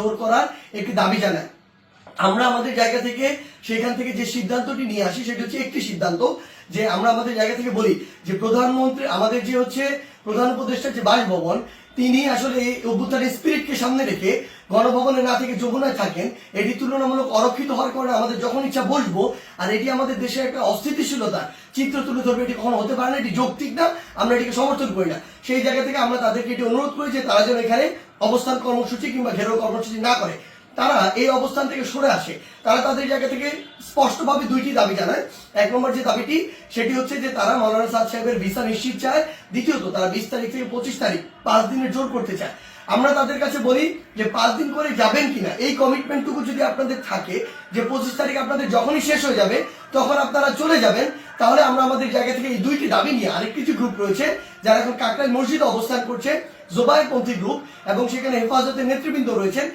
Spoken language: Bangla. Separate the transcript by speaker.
Speaker 1: জোর করার একটি দাবি জানায়। আমরা আমাদের জায়গা থেকে সেখান থেকে যে সিদ্ধান্তটি নিয়ে আসি, সেটি হচ্ছে একটি সিদ্ধান্ত যে আমরা আমাদের জায়গা থেকে বলি যে প্রধানমন্ত্রী, আমাদের যে হচ্ছে প্রধান উপদেষ্টা যে বাসভবন, তিনি আসলে এই অভ্যুত্থানের স্পিরিটকে সামনে রেখে গণভবনে না থেকে যমুনায় থাকেন। এটি তুলনামূলক অরক্ষিত হওয়ার কারণে আমাদের যখন ইচ্ছা বসবো, আর এটি আমাদের দেশের একটা অস্থিতিশীলতা চিত্র তুলে ধরবে, এটি কখনো হতে পারে না, এটি যৌক্তিক না, আমরা এটিকে সমর্থন করি না। সেই জায়গা থেকে আমরা তাদেরকে এটি অনুরোধ করি যে তারা যেন এখানে অবস্থান কর্মসূচি কিংবা ঘেরাও কর্মসূচি না করে, তারা এই অবস্থান থেকে সরে আসে। তারা তাদের জায়গা থেকে স্পষ্টভাবে দুইটি দাবি জানায়। এক নম্বর যে দাবিটি, সেটি হচ্ছে যে তারা মৌলানা সাদ সাহেবের ভিসা নিশ্চিত চায়। দ্বিতীয়ত, তারা বিশ তারিখ থেকে পঁচিশ তারিখ পাঁচ দিনের জোর করতে চায়। আমরা তাদের কাছে বলি যে পাঁচ দিন করে যাবেন কিনা, এই কমিটমেন্টটুকু যদি আপনাদের থাকে, যে পঁচিশ তারিখ আপনাদের যখনই শেষ হয়ে যাবে, তখন আপনারা চলে যাবেন। তাহলে আমরা আমাদের জায়গা থেকে এই দুইটি দাবি নিয়ে আরেক কিছু গ্রুপ রয়েছে, যারা এখন কাকরাই মসজিদে অবস্থান করছে জোবাইপন্থী গ্রুপ এবং সেখানে হেফাজতের নেতৃবৃন্দ রয়েছেন